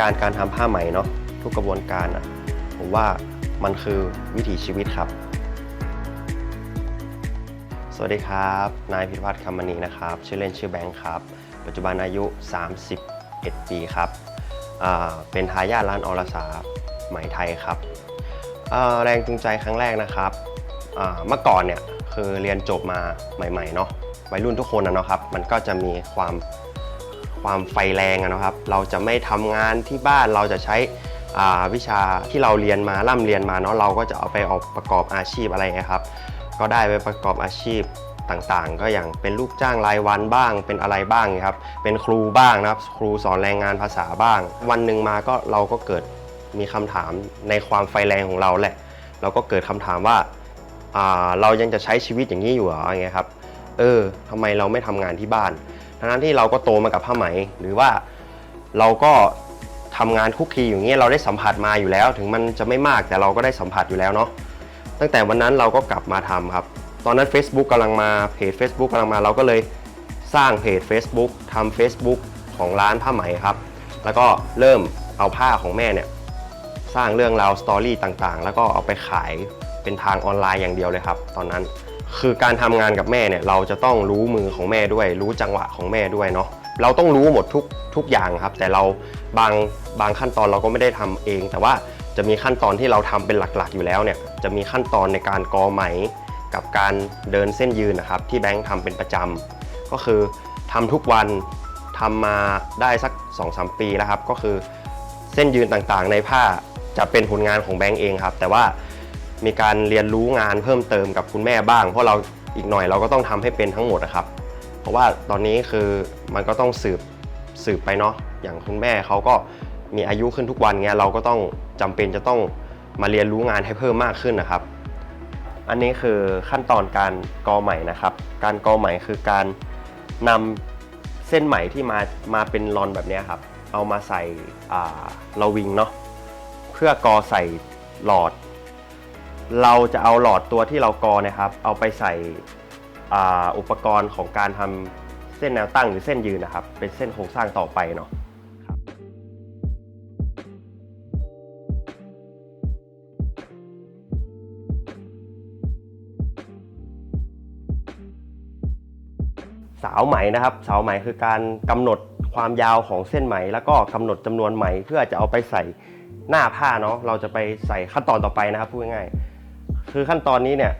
การการทำผ้าไหมเนาะทุกกระบวนการอะผมว่ามันคือวิถีชีวิตครับ สวัสดีครับ นายพิพัฒน์คำมณีนะครับ ชื่อเล่นชื่อแบงค์ครับ ปัจจุบันอายุ 31 ปีครับ เป็นทายาทร้านอรสาไหมไทยครับ แรงจูงใจครั้งแรกนะครับ เมื่อก่อนเนี่ยคือเรียนจบมาใหม่ๆเนาะวัยรุ่นทุกคนนะเนาะครับ มันก็จะมีความ ความไฟแรงอะนะครับ เราจะไม่ทำงานที่บ้านเราจะใช้วิชาที่เราเรียนมาร่ำเรียนมาเนาะเราก็จะเอาไปออกประกอบอาชีพอะไรอย่างเงี้ยครับ ก็ได้ไปประกอบอาชีพต่างๆ ก็อย่างเป็นลูกจ้างรายวันบ้าง เป็นอะไรบ้างครับ เป็นครูบ้างนะครับ ครูสอนแรงงานภาษาบ้าง วันหนึ่งมาก็เราก็เกิดมีคำถามในความไฟแรงของเราแหละ เราก็เกิดคำถามว่าาเรายังจะใช้ชีวิตอย่างนี้อยู่เหรออย่างเงี้ยครับ เออทำไมเราไม่ทำงานที่บ้าน ทั้งที่เราก็โตมากับผ้าไหม หรือว่าเราก็ทำงานคุกคีอย่างนี้ยเราได้สัมผัสมาอยู่แล้ว ถึงมันจะไม่มากแต่เราก็ได้สัมผัสอยู่แล้วเนาะตั้งแต่วันนั้นเราก็กลับมาทำครับ ตอนนั้น Facebook กำลังมาเพจ Facebook กำลังมาเราก็เลยสร้างเพจ Facebook ทำ Facebook ของร้านผ้าไหมครับ แล้วก็เริ่มเอาผ้าของแม่เนี่ยสร้างเรื่องราวสตอรี่ต่างๆ แล้วก็เอาไปขายเป็นทางออนไลน์อย่างเดียวเลยครับ ตอนนั้น คือการทำงานกับแม่เนี่ยเราจะต้องรู้มือของแม่ด้วย รู้จังหวะของแม่ด้วยเนาะเราต้องรู้หมดทุกทุกอย่างครับ แต่เราบางบางขั้นตอนเราก็ไม่ได้ทำเอง แต่ว่าจะมีขั้นตอนที่เราทำเป็นหลักๆ อยู่แล้วเนี่ยจะมีขั้นตอนในการกอไหม กับการเดินเส้นยืนนะครับ ที่แบงค์ทำเป็นประจำก็คือทำทุกวันทำมาได้สัก 2-3 ปีแล้วครับ ก็คือเส้นยืนต่างๆ ในผ้าจะเป็นผลงานของแบงค์เองครับ แต่ว่า มีการเรียนรู้งานเพิ่มเติมกับคุณแม่บ้าง เพราะเราอีกหน่อยเราก็ต้องทำให้เป็นทั้งหมดนะครับ เพราะว่าตอนนี้คือมันก็ต้องสืบสืบไปเนาะอย่างคุณแม่เขาก็มีอายุขึ้นทุกวันเงี้ยเราก็ต้องจำเป็นจะต้องมาเรียนรู้งานให้เพิ่มมากขึ้นนะครับ อันนี้คือขั้นตอนการกอไหมนะครับ การกอไหมคือการนำเส้นไหมที่มามาเป็นรอนแบบนี้ครับ เอามาใส่อ่าเราวิงเนาะเพื่อกอใส่หลอด เราจะเอาหลอดตัวที่เรากอนะครับ เอาไปใส่อาอุปกรณ์ของการทำเส้นแนวตั้งหรือเส้นยืนนะครับ เป็นเส้นโครงสร้างต่อไปเนาะสาวไหมนะครับสาวไหมคือการกำหนดความยาวของเส้นไหม แล้วก็กำหนดจำนวนไหมเพื่อจะเอาไปใส่หน้าผ้าเนาะเราจะไปใส่ขั้นตอนต่อไปนะครับพูดง่ายๆ คือขั้นตอนนี้เนี่ย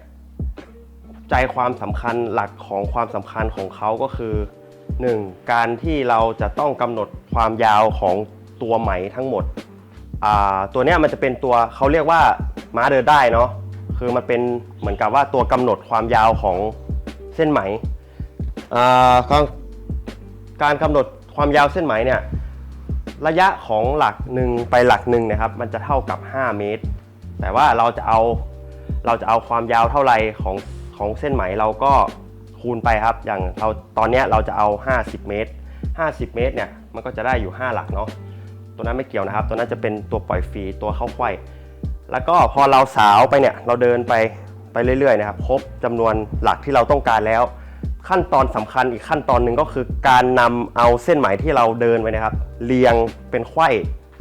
ใจความสำคัญหลักของความสำคัญของเขาก็คือ 1. การที่เราจะต้องกำหนดความยาวของตัวไหมทั้งหมด ตัวนี้มันจะเป็นตัวเขาเรียกว่าม้าเดินได้เนาะคือมันเป็นเหมือนกับว่าตัวกำหนดความยาวของเส้นไหมการการกำหนดความยาวเส้นไหมเนี่ยระยะของหลักหนึ่งไปหลักหนึ่งนะครับ มันจะเท่ากับ 5 เมตร แต่ว่าเราจะเอา เราจะเอาความยาวเท่าไรของของเส้นไหมเราก็คูณไปครับ อย่างเราตอนนี้เราจะเอา 50 เมตร 50 เมตรเนี่ยมันก็จะได้อยู่ 5 หลักเนาะตัวนั้นไม่เกี่ยวนะครับ ตัวนั้นจะเป็นตัวปล่อยฟรีตัวเข้าไขว้แล้วก็พอเราสาวไปเนี่ยเราเดินไปไปเรื่อยๆนะครับครบจำนวนหลักที่เราต้องการแล้ว ขั้นตอนสำคัญอีกขั้นตอนหนึ่งก็คือการนำเอาเส้นไหมที่เราเดินไปนะครับ เรียงเป็นไขว้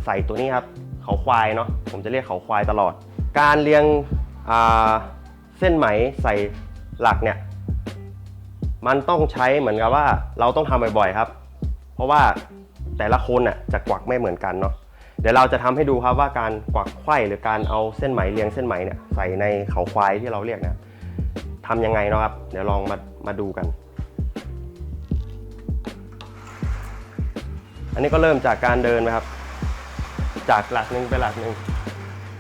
ใส่ตัวนี้ครับเขาควายเนาะผมจะเรียกเขาควายตลอด การเรียง เส้นไหมใส่หลักเนี่ย มันต้องใช้เหมือนกับว่าเราต้องทำบ่อยๆครับ เพราะว่าแต่ละคนน่ะจะกวักไม่เหมือนกันเนาะเดี๋ยวเราจะทำให้ดูครับว่าการกวักไขว้หรือการเอาเส้นไหมเรียงเส้นไหมเนี่ยใส่ในเขาควายที่เราเรียกเนะทำยังไงเนาะครับ เดี๋ยวลองมามาดูกัน อันนี้ก็เริ่มจากการเดินนะครับ จากหลักหนึ่งไปหลักหนึ่ง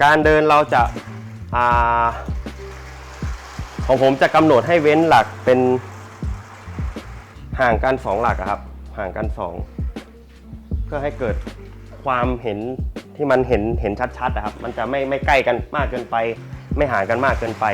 การเดินเราจะ ของผมจะกำหนดให้เว้นหลักเป็นห่างกันสองหลักครับ ห่างกันสองเพื่อให้เกิดความเห็นที่มันเห็นเห็นชัดๆนะครับ มันจะไม่ไม่ใกล้กันมากเกินไป ไม่ห่างกันมากเกินไป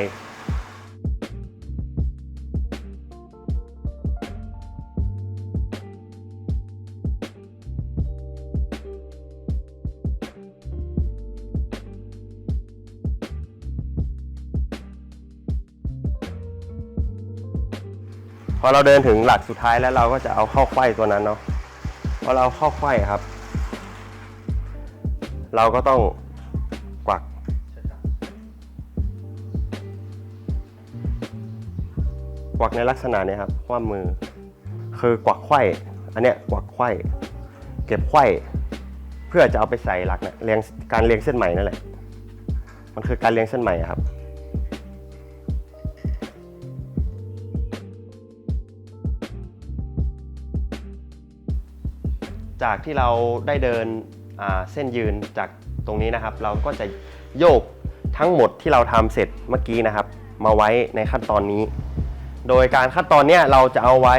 พอเราเดินถึงหลักสุดท้ายแล้วเราก็จะเอาเข้าไขว้ตัวนั้นเนาะพอเราเข้าไขว้ครับ เราก็ต้องกวัก กวักในลักษณะนี้ครับคว่ำมือ คือกวักไขว้อันเนี้ยกวักไขว้เก็บไขว้เพื่อจะเอาไปใส่หลักเนี่ยเรียงการเรียงเส้นใหม่นั่นแหละมันคือการเรียงเส้นใหม่ครับ จากที่เราได้เดินเส้นยืนจากตรงนี้นะครับ เราก็จะโยกทั้งหมดที่เราทำเสร็จเมื่อกี้นะครับ มาไว้ในขั้นตอนนี้ โดยการขั้นตอนเนี้ยเราจะเอาไว้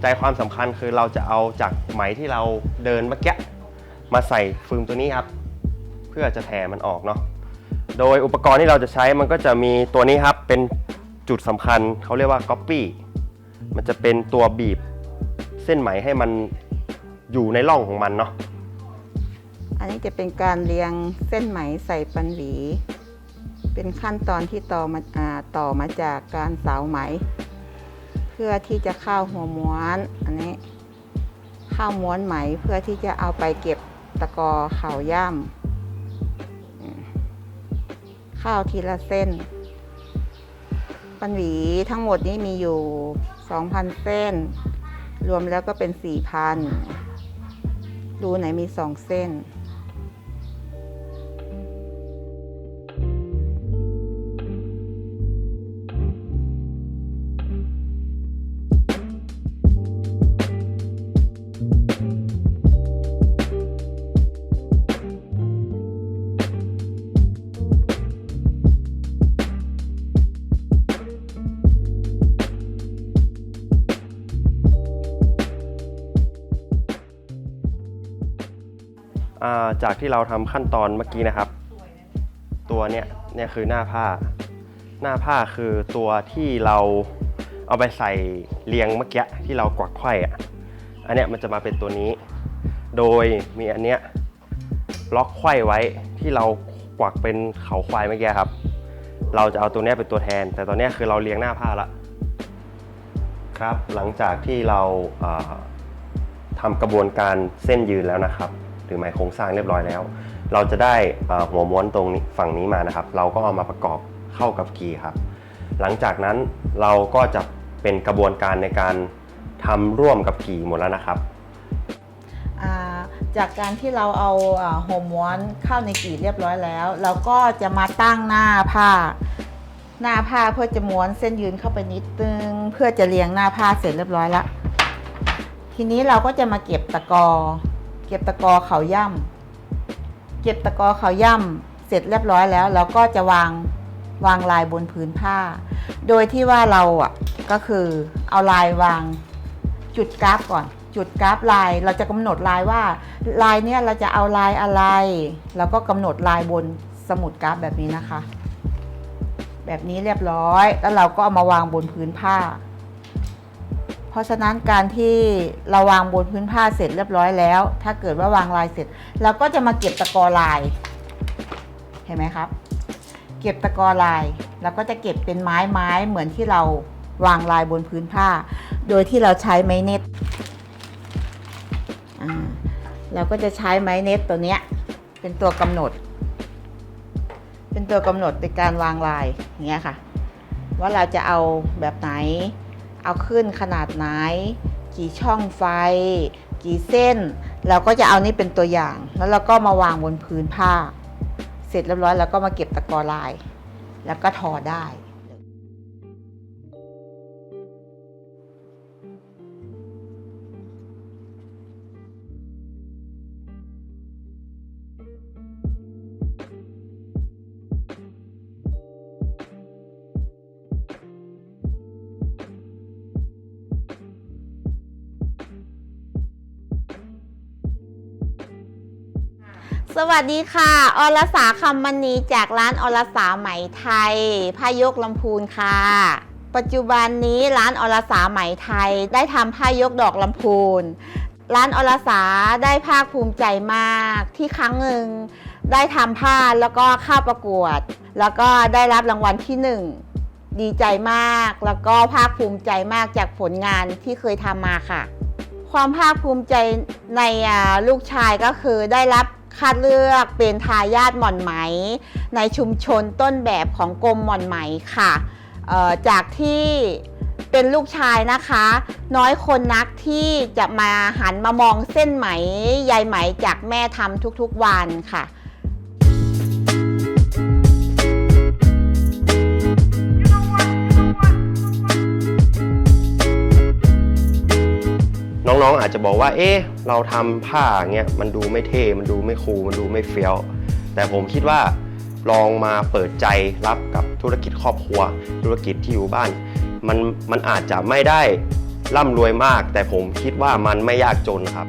ใจความสำคัญคือเราจะเอาจากไหมที่เราเดินเมื่อกี้มาใส่ฟิล์มตัวนี้ครับเพื่อจะแผ่มันออกเนาะโดยอุปกรณ์ที่เราจะใช้มันก็จะมีตัวนี้ครับเป็นจุดสำคัญเขาเรียกว่าก๊อปปี้มันจะเป็นตัวบีบเส้นไหมให้มัน อยู่ในร่องของมันเนาะอันนี้จะเป็นการเรียงเส้นไหมใส่ปันหวี เป็นขั้นตอนที่ต่อมาอาต่อมาจากการสาวไหม เพื่อที่จะเข้าหัวม้วน อันนี้เข้าม้วนไหมเพื่อที่จะเอาไปเก็บตะกอเข่าย่ำอืมเข้าทีละเส้น ปันหวีทั้งหมดนี้มีอยู่ 2,000 เส้น รวมแล้วก็เป็น 4,000 ดูไหนมีสองเส้น จากที่เราทำขั้นตอนเมื่อกี้นะครับ ตัวเนี้ยเนี่ยคือหน้าผ้า หน้าผ้าคือตัวที่เราเอาไปใส่เรียงเมื่อกี้ที่เรากวักไขว้อะอันเนี้ยมันจะมาเป็นตัวนี้ โดยมีอันเนี้ยล็อกไขว้ไว้ที่เรากวักเป็นเขาควายเมื่อกี้ครับ เราจะเอาตัวเนี้ยเป็นตัวแทน แต่ตอนเนี้ยคือเราเรียงหน้าผ้าละครับ หลังจากที่เราทำกระบวนการเส้นยืนแล้วนะครับ หรือหมายโครงสร้างเรียบร้อยแล้ว เราจะได้หัวม้วนตรงฝั่งนี้มานะครับ เราก็เอามาประกอบเข้ากับกีครับ หลังจากนั้นเราก็จะเป็นกระบวนการในการทำร่วมกับกีหมดแล้วนะครับจากการที่เราเอาหัวม้วนเข้าในกีเรียบร้อยแล้ว เราก็จะมาตั้งหน้าผ้า หน้าผ้าเพื่อจะม้วนเส้นยืนเข้าไปนิดนึง เพื่อจะเรียงหน้าผ้าเสร็จเรียบร้อยแล้วทีนี้เราก็จะมาเก็บตะกอ เก็บตะกอเขาย่ำเก็บตะกอเขาย่ำเสร็จเรียบร้อยแล้ว เราก็จะวางวางลายบนพื้นผ้า โดยที่ว่าเราอะก็คือเอาลายวางจุดกราฟก่อน จุดกราฟลายเราจะกำหนดลายว่าลายเนี้ยเราจะเอาลายอะไร แล้วก็กำหนดลายบนสมุดกราฟแบบนี้นะคะ แบบนี้เรียบร้อยแล้วเราก็เอามาวางบนพื้นผ้า ราะฉะนั้นการที่เราวางบนพื้นผ้าเสร็จเรียบร้อยแล้ว ถ้าเกิดว่าวางลายเสร็จเราก็จะมาเก็บตะกอลาย เห็นไหมครับ เก็บตะกอลายแล้วก็จะเก็บเป็นไม้ไม้เหมือนที่เราวางลายบนพื้นผ้า โดยที่เราใช้ไม้เน็ตเราก็จะใช้ไม้เน็ตตัวเนี้ยเป็นตัวกำหนด เป็นตัวกำหนดในการวางลายอย่างเงี้ยค่ะ ว่าเราจะเอาแบบไหน เอาขึ้นขนาดไหน กี่ช่องไฟ กี่เส้น เราก็จะเอานี่เป็นตัวอย่าง แล้วเราก็มาวางบนพื้นผ้า เสร็จเรียบร้อยแล้วก็มาเก็บตะกอลาย แล้วก็ทอได้ สวัสดีค่ะ อรสาคำมณีจากร้านอรสาไหมไทยพายกลำพูนค่ะ ปัจจุบันนี้ร้านอรสาไหมไทยได้ทำผ้ายกดอกลำพูน ร้านอรสาได้ภาคภูมิใจมากที่ครั้งหนึ่งได้ทำผ้าแล้วก็เข้าประกวด แล้วก็ได้รับรางวัลที่หนึ่งดีใจมากแล้วก็ภาคภูมิใจมากจากผลงานที่เคยทำมาค่ะ ความภาคภูมิใจในลูกชายก็คือได้รับ คัดเลือกเป็นทายาทหม่อนไหม ในชุมชนต้นแบบของกรมหม่อนไหมค่ะ จากที่เป็นลูกชายนะคะ น้อยคนนักที่จะมาหันมามองเส้นไหมใยไหมจากแม่ทำทุกๆวันค่ะ น้องๆอาจจะบอกว่า เอ๊ะ เราทำผ้าเงี้ยมันดูไม่เท่ มันดูไม่คูล มันดูไม่เฟี้ยว แต่ผมคิดว่าลองมาเปิดใจรับกับธุรกิจครอบครัว ธุรกิจที่อยู่บ้าน มันมันอาจจะไม่ได้ร่ำรวยมาก แต่ผมคิดว่ามันไม่ยากจนครับ